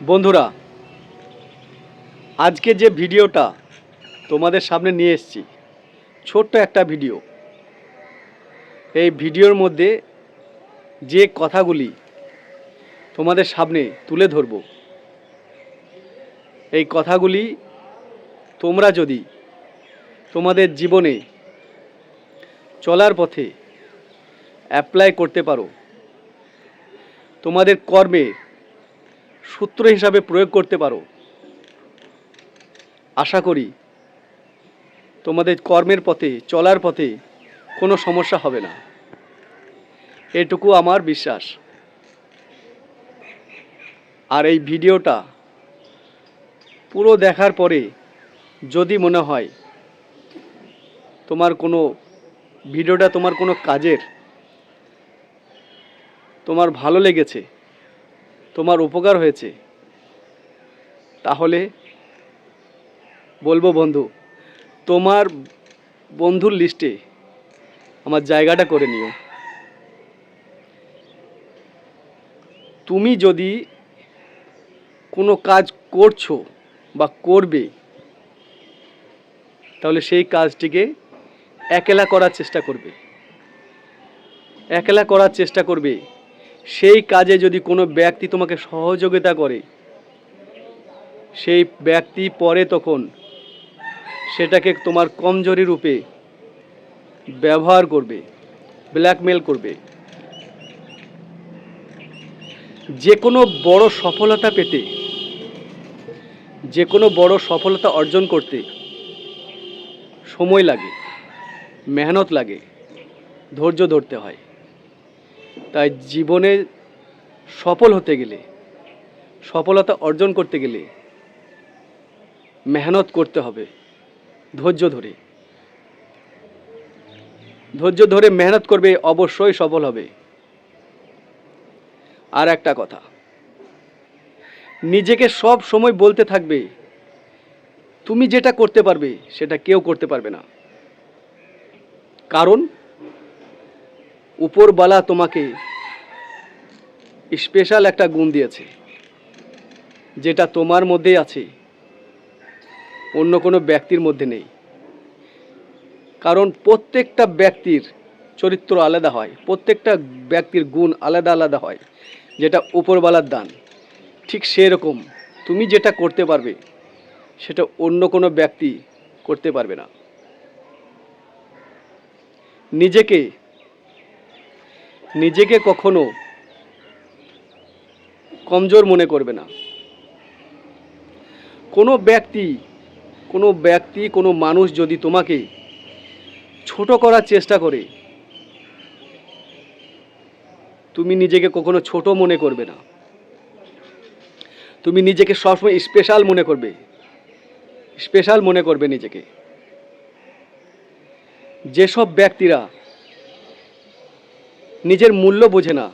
বন্ধুরা, আজকে যে ভিডিওটা তোমাদের সামনে নিয়ে এসেছি, ছোট্ট একটা ভিডিও। এই ভিডিওর মধ্যে যে কথাগুলি তোমাদের সামনে তুলে ধরব, এই কথাগুলি তোমরা যদি তোমাদের জীবনে চলার পথে অ্যাপ্লাই করতে পারো, তোমাদের কর্মে সূত্র হিসাবে প্রয়োগ করতে পারো। আশা করি তোমাদের কর্মের পথে, চলার পথে কোনো সমস্যা হবে না। এটুকু আমার বিশ্বাস। আর এই ভিডিওটা পুরো দেখার পরে যদি মনে হয় তোমার কোনো, ভিডিওটা তোমার কোনো কাজের, তোমার ভালো লেগেছে তোমার উপকার হয়েছে। তাহলে বলব বন্ধু, তোমার বন্ধুর লিস্টে আমার জায়গাটা করে নিও। তুমি যদি কোনো কাজ করছ বা করবে, তাহলে সেই কাজটিকে একলা করার চেষ্টা করবে। একলা করার চেষ্টা করবে সেই কাজে যদি কোনো ব্যক্তি তোমাকে সহযোগিতা করে, সেই ব্যক্তি পরে তখন সেটাকে তোমার কমজোরি রূপে ব্যবহার করবে ব্ল্যাকমেল করবে। যে কোনো বড় সফলতা পেতে যে কোনো বড় সফলতা অর্জন করতে সময় লাগে, মেহনত লাগে, ধৈর্য ধরতে হয়। তাই জীবনে সফল হতে গেলে, সফলতা অর্জন করতে গেলে মেহনত করতে হবে ধৈর্য ধরে। ধৈর্য ধরে মেহনত করবে, অবশ্যই সফল হবে। আর একটা কথা, নিজেকে সব সময় বলতে থাকবে, তুমি যেটা করতে পারবে, সেটা কেউ করতে পারবে না। কারণ উপরবালা তোমাকে স্পেশাল একটা গুণ দিয়েছে, যেটা তোমার মধ্যেই আছে, অন্য কোনো ব্যক্তির মধ্যে নেই। কারণ প্রত্যেকটা ব্যক্তির চরিত্র আলাদা হয়, প্রত্যেকটা ব্যক্তির গুণ আলাদা আলাদা হয়, যেটা উপরবালার দান। ঠিক সেরকম তুমি যেটা করতে পারবে, সেটা অন্য কোনো ব্যক্তি করতে পারবে না। নিজেকে নিজেকে কখনো কমজোর মনে করবে না। কোনো ব্যক্তি কোনো ব্যক্তি, কোনো মানুষ যদি তোমাকে ছোট করার চেষ্টা করে, তুমি নিজেকে কখনো ছোট মনে করবে না। তুমি নিজেকে সবসময় স্পেশাল মনে করবে। স্পেশাল মনে করবে নিজেকে। যেসব ব্যক্তিরা নিজের মূল্য বোঝে না,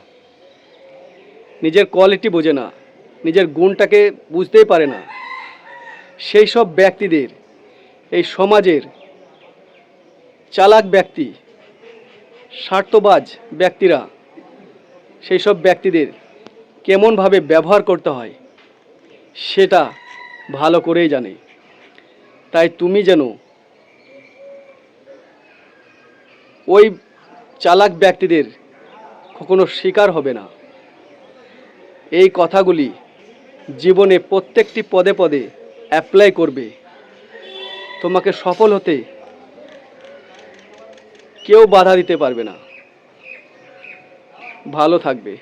নিজের কোয়ালিটি বোঝে না, নিজের গুণটাকে বুঝতেই পারে না। সেই সব ব্যক্তিদের, এই সমাজের চালাক ব্যক্তি, স্বার্থবাজ ব্যক্তিরা, সেই সব ব্যক্তিদের কেমনভাবে ব্যবহার করতে হয়, সেটা ভালো করেই জানে। তাই তুমি যেন ওই চালাক ব্যক্তিদের কখনো শিকার হবে না। এই কথাগুলি জীবনে প্রত্যেকটি পদে পদে অ্যাপ্লাই করবে। তোমাকে সফল হতে কেউ বাধা দিতে পারবে না। ভালো থাকবে।